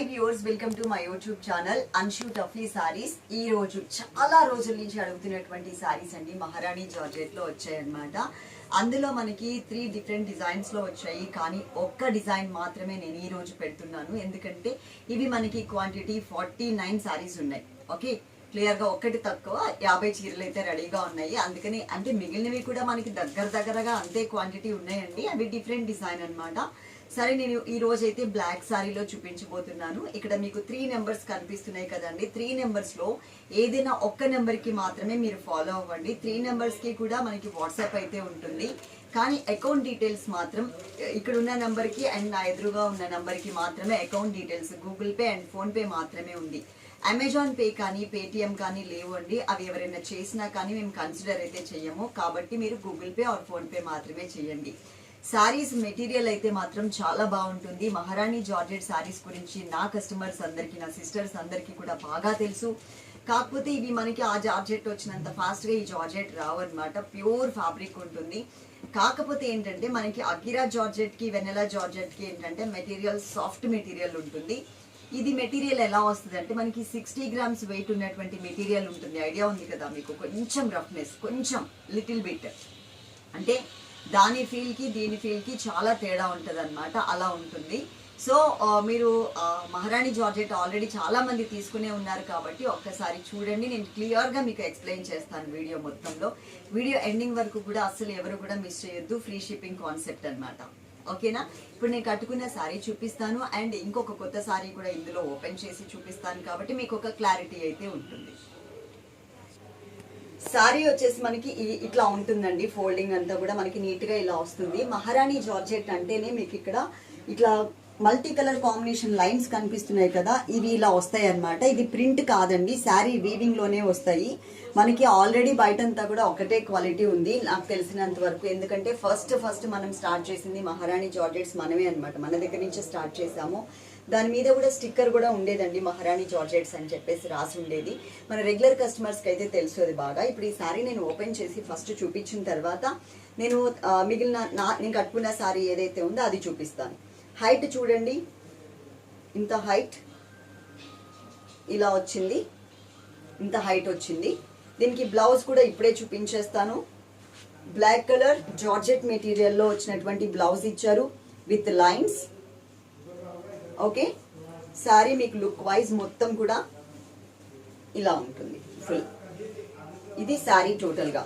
Hi viewers welcome to my YouTube channel Anshu taffy sarees ఈ రోజు చాలా రోజుల నుంచి అడుగుతున్నటువంటి సారీస్ అండి మహారాణి జార్జెట్లో వచ్చాయన్నమాట. అందులో మనకి త్రీ డిఫరెంట్ డిజైన్స్లో వచ్చాయి కానీ ఒక్క డిజైన్ మాత్రమే నేను ఈ రోజు పెడుతున్నాను. ఎందుకంటే ఇవి మనకి క్వాంటిటీ ఫార్టీ నైన్ సారీస్ ఉన్నాయి ఓకే క్లియర్గా ఒక్కటి తక్కువ యాభై చీరలు అయితే రెడీగా ఉన్నాయి. అందుకని అంటే మిగిలినవి కూడా మనకి దగ్గర దగ్గరగా అంతే క్వాంటిటీ ఉన్నాయండి. అవి డిఫరెంట్ డిజైన్ అనమాట సరే నేను ఈ రోజు అయితే బ్లాక్ సారీలో చూపించబోతున్నాను. ఇక్కడ మీకు త్రీ నెంబర్స్ కనిపిస్తున్నాయి కదండి. త్రీ నెంబర్స్లో ఏదైనా ఒక్క నెంబర్కి మాత్రమే మీరు ఫాలో అవ్వండి. త్రీ నెంబర్స్కి కూడా మనకి వాట్సాప్ అయితే ఉంటుంది. కానీ అకౌంట్ డీటెయిల్స్ మాత్రం ఇక్కడ ఉన్న నెంబర్కి అండ్ నా ఎదురుగా ఉన్న నెంబర్కి మాత్రమే account details Google Pay and PhonePe మాత్రమే ఉంది. అమెజాన్ పే కానీ పేటిఎం కానీ లేవండి అవి ఎవరైనా చేసినా కానీ మేము కన్సిడర్ అయితే చెయ్యము కాబట్టి మీరు గూగుల్ పే ఆర్ ఫోన్పే మాత్రమే చేయండి. సారీస్ మెటీరియల్ అయితే మాత్రం చాలా బాగుంటుంది. మహారాణి జార్జెట్ సారీస్ గురించి నా కస్టమర్స్ అందరికీ నా సిస్టర్స్ అందరికీ కూడా బాగా తెలుసు. కాకపోతే ఇవి మనకి ఆ జార్జెట్ వచ్చినంత ఫాస్ట్గా ఈ జార్జెట్ రావన్నమాట. ప్యూర్ ఫ్యాబ్రిక్ ఉంటుంది. కాకపోతే ఏంటంటే మనకి అకిరా జార్జెట్కి వెనెలా జార్జెట్కి ఏంటంటే మెటీరియల్ సాఫ్ట్ మెటీరియల్ ఉంటుంది. ఇది మెటీరియల్ ఎలా వస్తుంది అంటే మనకి సిక్స్టీ గ్రామ్స్ వెయిట్ ఉన్నటువంటి మెటీరియల్ ఉంటుంది. ఐడియా ఉంది కదా మీకు? కొంచెం రఫ్నెస్ కొంచెం లిటిల్ బిట్ అంటే దాని ఫీల్కి దీని ఫీల్కి చాలా తేడా ఉంటుంది అనమాట అలా ఉంటుంది. సో మీరు మహారాణి జార్జెట్ ఆల్రెడీ చాలామంది తీసుకునే ఉన్నారు కాబట్టి ఒక్కసారి చూడండి. నేను క్లియర్గా మీకు ఎక్స్ప్లెయిన్ చేస్తాను వీడియో మొత్తంలో. వీడియో ఎండింగ్ వరకు కూడా అసలు ఎవరు కూడా మిస్ చేయొద్దు. ఫ్రీ షిప్పింగ్ కాన్సెప్ట్ అనమాట ఓకేనా? ఇప్పుడు నేను కట్టుకున్న శారీ చూపిస్తాను. అండ్ ఇంకొక కొత్త సారీ కూడా ఇందులో ఓపెన్ చేసి చూపిస్తాను కాబట్టి మీకు ఒక క్లారిటీ అయితే ఉంటుంది. సారీ వచ్చేసి మనకి ఇట్లా ఉంటుందండి ఫోల్డింగ్ అంతా కూడా మనకి నీట్గా ఇలా వస్తుంది. మహారాణి జార్జెట్ అంటేనే మీకు ఇక్కడ ఇట్లా మల్టీ కలర్ కాంబినేషన్ లైన్స్ కనిపిస్తున్నాయి కదా ఇవి ఇలా వస్తాయి అన్నమాట ఇది ప్రింట్ కాదండి శారీ వీవింగ్లోనే వస్తాయి. మనకి ఆల్రెడీ బయటంతా కూడా ఒకటే క్వాలిటీ ఉంది నాకు తెలిసినంత వరకు. ఎందుకంటే ఫస్ట్ ఫస్ట్ మనం స్టార్ట్ చేసింది మహారాణి జార్జెట్స్ మనమే అన్నమాట. మన దగ్గర నుంచే స్టార్ట్ చేసాము దాని మీద కూడా స్టిక్కర్ కూడా ఉండేదండి మహారాణి జార్జెట్స్ అని చెప్పేసి రాసి ఉండేది. మన రెగ్యులర్ కస్టమర్స్కి అయితే తెలుసు అది బాగా. ఇప్పుడు ఈ శారీ నేను ఓపెన్ చేసి ఫస్ట్ చూపించిన తర్వాత నేను మిగిలిన నా నేను కట్టుకున్న శారీ ఏదైతే ఉందో అది చూపిస్తాను. హైట్ చూడండి. ఇంత హైట్ ఇలా వచ్చింది. ఇంత హైట్ వచ్చింది. దీనికి బ్లౌజ్ కూడా ఇప్పుడే చూపించేస్తాను. బ్లాక్ కలర్ జార్జెట్ మెటీరియల్లో వచ్చినటువంటి బ్లౌజ్ ఇచ్చారు విత్ లైన్స్. ఓకే? శారీ మీకు లుక్ వైజ్ మొత్తం కూడా ఇలా ఉంటుంది. ఫుల్ ఇది శారీ టోటల్గా.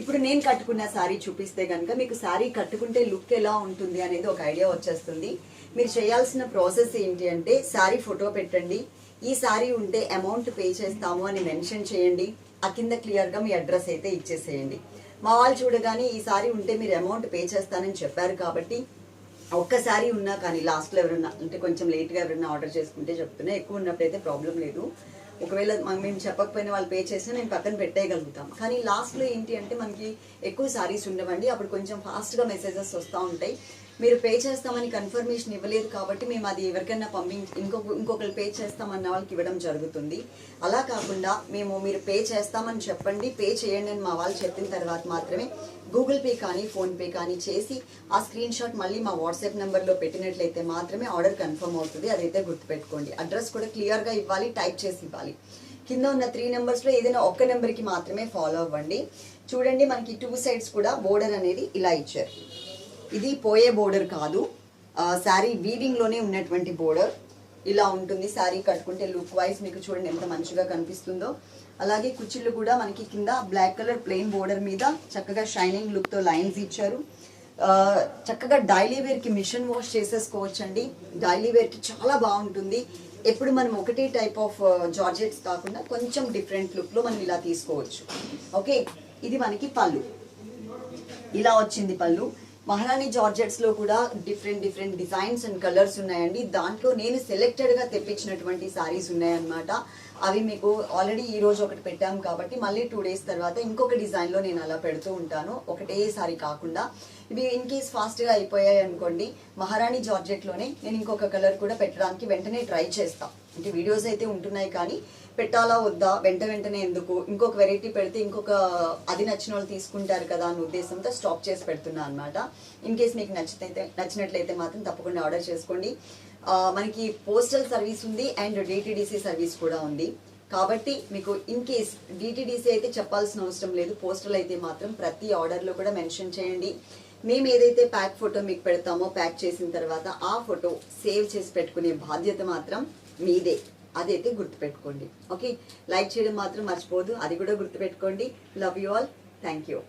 ఇప్పుడు నేను కట్టుకున్న శారీ చూపిస్తే కనుక మీకు శారీ కట్టుకుంటే లుక్ ఎలా ఉంటుంది అనేది ఒక ఐడియా వచ్చేస్తుంది. మీరు చేయాల్సిన ప్రాసెస్ ఏంటి అంటే శారీ ఫోటో పెట్టండి. ఈ శారీ ఉంటే అమౌంట్ పే చేస్తాము అని మెన్షన్ చేయండి. ఆ కింద క్లియర్గా మీ అడ్రస్ అయితే ఇచ్చేసేయండి. మా వాళ్ళు చూడగానే ఈ శారీ ఉంటే మీరు అమౌంట్ పే చేస్తానని చెప్పారు కాబట్టి ఒక్కసారి ఉన్నా కానీ లాస్ట్లో ఎవరన్నా అంటే కొంచెం లేట్గా ఎవరైనా ఆర్డర్ చేసుకుంటే చెప్తున్నా. ఎక్కువ ఉన్నప్పుడు అయితే ప్రాబ్లం లేదు. ఒకవేళ మేము చెప్పకపోయినా వాళ్ళు పే చేసినా నేను పక్కన పెట్టేయగలుగుతాం. కానీ లాస్ట్లో ఏంటి అంటే మనకి ఎక్కువ సారీస్ ఉండవండి. అప్పుడు కొంచెం ఫాస్ట్గా మెసేజెస్ వస్తూ ఉంటాయి. మీరు పే చేస్తామని కన్ఫర్మేషన్ ఇవ్వలేదు కాబట్టి మేము అది ఎవరికైనా పంపి ఇంకొక ఇంకొకరు పే చేస్తామన్న వాళ్ళకి ఇవ్వడం జరుగుతుంది. అలా కాకుండా మేము మీరు పే చేస్తామని చెప్పండి పే చేయండి అని మా వాళ్ళు చెప్పిన తర్వాత మాత్రమే గూగుల్ పే కానీ ఫోన్పే కానీ చేసి ఆ స్క్రీన్ షాట్ మళ్ళీ మా వాట్సాప్ నెంబర్లో పెట్టినట్లయితే మాత్రమే ఆర్డర్ కన్ఫర్మ్ అవుతుంది. అదైతే గుర్తుపెట్టుకోండి. అడ్రస్ కూడా క్లియర్గా ఇవ్వాలి టైప్ చేసి ఇవ్వాలి. కింద ఉన్న త్రీ నెంబర్స్లో ఏదైనా ఒక్క నెంబర్కి మాత్రమే ఫాలో అవ్వండి. చూడండి మనకి టూ సైడ్స్ కూడా బోర్డర్ అనేది ఇలా ఇచ్చారు. ఇది పోయే బోర్డర్ కాదు. శారీ వీవింగ్లోనే ఉన్నటువంటి బోర్డర్. ఇలా ఉంటుంది శారీ కట్టుకుంటే లుక్ వైజ్ మీకు చూడండి ఎంత మంచిగా కనిపిస్తుందో. అలాగే కుచ్చిళ్ళు కూడా మనకి కింద బ్లాక్ కలర్ ప్లెయిన్ బోర్డర్ మీద చక్కగా షైనింగ్ లుక్తో లైన్స్ ఇచ్చారు. చక్కగా డైలీ వేర్కి మిషన్ వాష్ చేసేసుకోవచ్చు అండి డైలీ వేర్కి చాలా బాగుంటుంది. ఎప్పుడు మనం ఒకటే టైప్ ఆఫ్ జార్జెట్స్ కాకుండా కొంచెం డిఫరెంట్ లుక్లో మనం ఇలా తీసుకోవచ్చు. ఓకే? ఇది మనకి పళ్ళు. ఇలా వచ్చింది పళ్ళు. మహారాణి జార్జెట్స్లో కూడా different different designs and colours ఉన్నాయండి. దాంట్లో నేను సెలెక్టెడ్గా తెప్పించినటువంటి సారీస్ ఉన్నాయన్నమాట. అవి మీకు ఆల్రెడీ ఈ రోజు ఒకటి పెట్టాం కాబట్టి మళ్ళీ టూ డేస్ తర్వాత ఇంకొక డిజైన్లో నేను అలా పెడుతూ ఉంటాను. ఒకటే సారీ కాకుండా. ఇవి ఇన్ కేస్ ఫాస్ట్గా అయిపోయాయి అనుకోండి మహారాణి జార్జెట్లోనే నేను ఇంకొక కలర్ కూడా పెట్టడానికి వెంటనే ట్రై చేస్తాను అంటే వీడియోస్ అయితే ఉంటున్నాయి కానీ పెట్టాలా వద్దా? వెంట వెంటనే ఎందుకు? ఇంకొక వెరైటీ పెడితే ఇంకొక అది నచ్చిన వాళ్ళు తీసుకుంటారు కదా అన్న ఉద్దేశంతో స్టాప్ చేసి పెడుతున్నా అనమాట ఇన్ కేస్ మీకు నచ్చితే నచ్చినట్లయితే మాత్రం తప్పకుండా ఆర్డర్ చేసుకోండి. మనకి పోస్టల్ సర్వీస్ ఉంది అండ్ డిటిడిసి సర్వీస్ కూడా ఉంది. కాబట్టి మీకు ఇన్ కేస్ డిటిడిసి అయితే చెప్పాల్సిన అవసరం లేదు. పోస్టల్ అయితే మాత్రం ప్రతి ఆర్డర్లో కూడా మెన్షన్ చేయండి. మేము ఏదైతే ప్యాక్ ఫోటో మీకు పెడతామో ప్యాక్ చేసిన తర్వాత ఆ ఫోటో సేవ్ చేసి పెట్టుకునే బాధ్యత మాత్రం మీదే. అదైతే గుర్తుపెట్టుకోండి. ఓకే? లైక్ చేయడం మాత్రం మర్చిపోదు అది కూడా గుర్తుపెట్టుకోండి. Love you all thank you